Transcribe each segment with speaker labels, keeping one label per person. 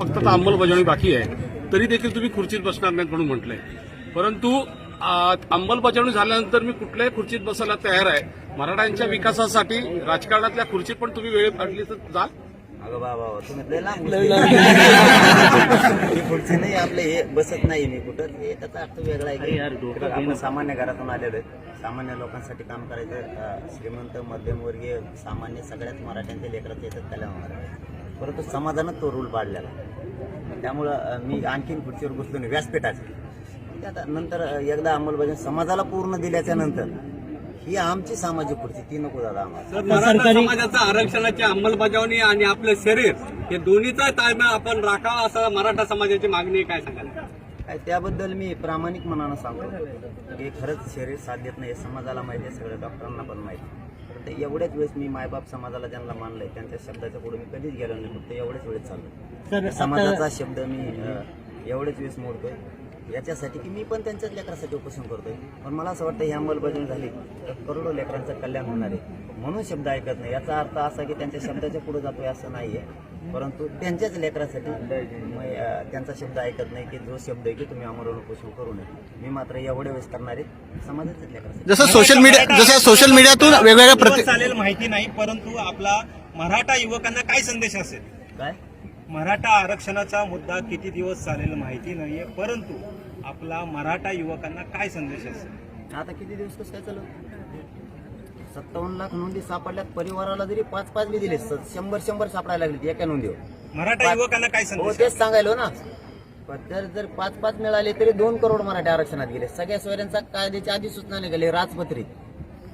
Speaker 1: फक्त आता अंमलबजावणी बाकी आहे. तरी देखील तुम्ही खुर्चीत बसणार नाहीत म्हणून म्हटलंय. परंतु अंमलबजावणी झाल्यानंतर मी कुठल्याही खुर्चीत बसायला तयार आहे. मराठ्यांच्या विकासासाठी राजकारणातल्या खुर्चीत पण तुम्ही वेळ काढली तर जाल.
Speaker 2: अगं बाबा तुम्ही लय लांब मी पुढचे नाही आपले हे बसत नाही मी कुठं. हे त्याचा अर्थ वेगळा आहे आपण सामान्य घरातून आलेलो आहे. सामान्य लोकांसाठी काम करायचं श्रीमंत मध्यमवर्गीय सामान्य सगळ्याच मराठ्यांच्या कल्याण होणार आहे परंतु समाजानं तो रूल पाडलेला आहे. त्यामुळं मी आणखीन खुर्चीवर बसलो नाही व्यासपीठाचे ते आता नंतर एकदा अंमलबजावणी समाजाला पूर्ण दिल्याच्या नंतर ही आमची सामाजिक खुर्ची ती नको दादा आम्हाला
Speaker 3: समाजाचं आरक्षणाची अंमलबजावणी आणि आपलं शरीर हे दोन्हीचा ताळमेळ आपण राखावा असं मराठा समाजाची मागणी. काय सांगाल
Speaker 2: काय त्याबद्दल मी प्रामाणिक मनानं सांगतो. की खरंच शरीर साथ देत नाही हे समाजाला माहिती आहे सगळ्या डॉक्टरांना पण माहिती आहे. तर एवढ्याच वेळेस मी मायबाप समाजाला ज्यांना मानलंय त्यांच्या शब्दाच्या पुढे मी कधीच गेलो नाही. फक्त एवढ्याच वेळेस चाललो समाजाचा शब्द मी अं, एवढेच वेळेस मोडतोय. याच्यासाठी की मी पण त्यांच्याच लेकरासाठी उपोषण करतोय. पण मला असं वाटतं ही अंमलबजावणी झाली तर करोडो लेकरांचं कल्याण होणार आहे. म्हणून शब्द ऐकत नाही. याचा अर्थ असा की त्यांच्या शब्दाच्या पुढे जातोय असं नाहीये. परंतु त्यांच्याच लेकरासाठी त्यांचा शब्द ऐकत नाही की जो शब्द आहे की तुम्ही आमरण उपोषण करू नये. मी मात्र एवढे वेळेस करणार आहे. समाजाच्याच लेकरासाठी.
Speaker 4: जसं सोशल मीडिया जसं सोशल मीडियातून वेगवेगळ्या
Speaker 5: चालेल माहिती नाही परंतु आपला मराठा युवकांना काय संदेश असेल?
Speaker 2: काय?
Speaker 5: मराठा आरक्षणाचा मुद्दा किती दिवस चालेल माहिती नाहीये परंतु आपला मराठा युवकांना काय संदेश असेल
Speaker 2: आता किती दिवस कसं काय चालू? सत्तावन्न लाख नोंदी सापडल्यात. परिवाराला जरी पाच पाच बी दिले शंभर शंभर सापडायला लागले एका नोंदीवर.
Speaker 5: मराठा युवकांना काय
Speaker 2: हो
Speaker 5: संदेश
Speaker 2: तेच सांगायलो ना. जर जर पाच पाच मिळाले तरी दोन करोड मराठी आरक्षणात गेले. सगळ्या सोयऱ्यांचा कायद्याची आधी सूचना निघाली राजपत्रित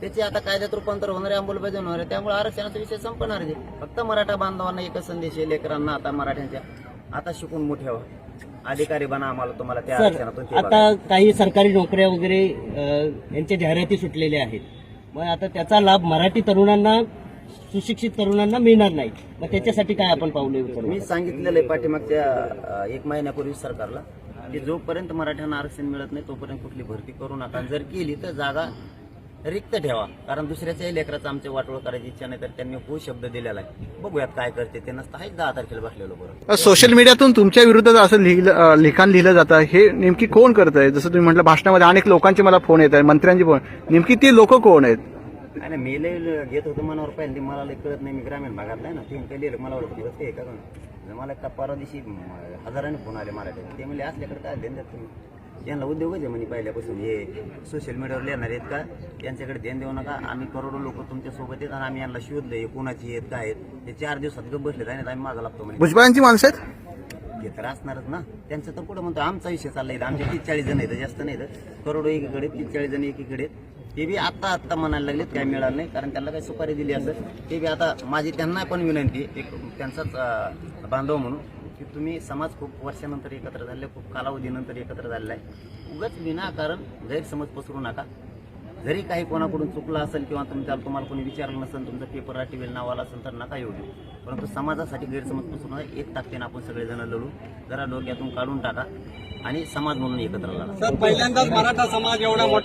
Speaker 2: त्याची आता कायद्यात रूपांतर होणार आहे अंमलबजावणी होणार आहे त्यामुळे आरक्षणाचा विषय संपणार आहे. फक्त मराठा बांधवांना एकच संदेश आहे लेकरांना आता मराठ्यांच्या. आता शिकून मोठे व्हा. अधिकारी बना आम्हाला तुम्हाला त्या आरक्षणातून ते
Speaker 6: आता. काही सरकारी नोकऱ्या वगैरे अ, यांच्या जाहिराती सुटलेल्या आहेत. मग आता त्याचा लाभ मराठी तरुणांना सुशिक्षित तरुणांना मिळणार नाही. मग त्याच्यासाठी काय आपण पावले उचलू?
Speaker 2: मी सांगितलेलं आहे पाठीमागच्या अ, एक महिन्यापूर्वी सरकारला की जोपर्यंत मराठ्यांना आरक्षण मिळत नाही तोपर्यंत कुठली भरती करू नका. जर केली तर जागा रिक्त ठेवा. कारण दुसऱ्याच्याही लेकराचं आमचे वाटोळ करायची इच्छा नाही तर त्यांनी हो शब्द दिलेला आहे. बघूयात काय करते ते. नसतं आहेच दहा तारखेला बसलेलो बरोबर
Speaker 4: सोशल मीडियातून तुमच्या विरुद्ध असं लिहिलं लिखाण लिहिलं जातं. हे नेमकी कोण करत आहे? जसं तुम्ही म्हटलं भाषणामध्ये अनेक लोकांचे मला फोन येत आहेत मंत्र्यांचे फोन नेमकी ती लोक कोण आहेत?
Speaker 2: आणि मी लय घेत होतो मनावर. पाहिजे मला लय कळत नाही मी ग्रामीण भागात नाही ना. ते लिहिलं? मला दिवस ते का? मला का परवा दिवशी हजाराने फोन आले मराठी ते म्हणजे असल्याकडे काय देत तुम्ही? यांना उद्योगच आहे म्हणे पहिल्यापासून. हे सोशल मीडियावर लिहिणार आहेत का? यांच्याकडे ध्यान देऊ नका. आम्ही करोडो लोक तुमच्यासोबत आहेत आणि आम्ही यांना शोधलं हे कोणाची आहेत काय आहेत. ते चार दिवसात गप बसले आणि आम्ही मागा लागतो म्हणे.
Speaker 4: भुजबळांची माणसं आहेत?
Speaker 2: ते तर असणारच ना. त्यांचं तर कुठं म्हणतो आमचा विषय चाललाय. आमचे तीस चाळीस जण आहेत जास्त नाही तर करोडो एकीकडे तीस चाळीस जण एकीकडे. ते बी आता आत्ता म्हणायला लागलेत काय मिळालं नाही. कारण त्यांना काही सुपारी दिली असं. ते बी आता माझी त्यांना पण विनंती एक त्यांचाच बांधव म्हणून. की तुम्ही समाज खूप वर्षानंतर एकत्र झाले खूप कालावधीनंतर एकत्र झालेला आहे. उगाच विनाकारण गैरसमज पसरू नका. जरी काही कोणाकडून चुकलं असेल किंवा तुमच्या तुम्हाला कोणी विचारलं नसेल तुमचं पेपर राटीवेल नावाला असेल तर नका येऊ देऊ. परंतु समाजासाठी गैरसमज पसरू नका. एक ताकदीनं आपण सगळेजण लढू. जरा डोक्यातून काढून टाका आणि समाज म्हणून एकत्र लढा.
Speaker 3: सर पहिल्यांदाच मराठा समाज एवढा मोठा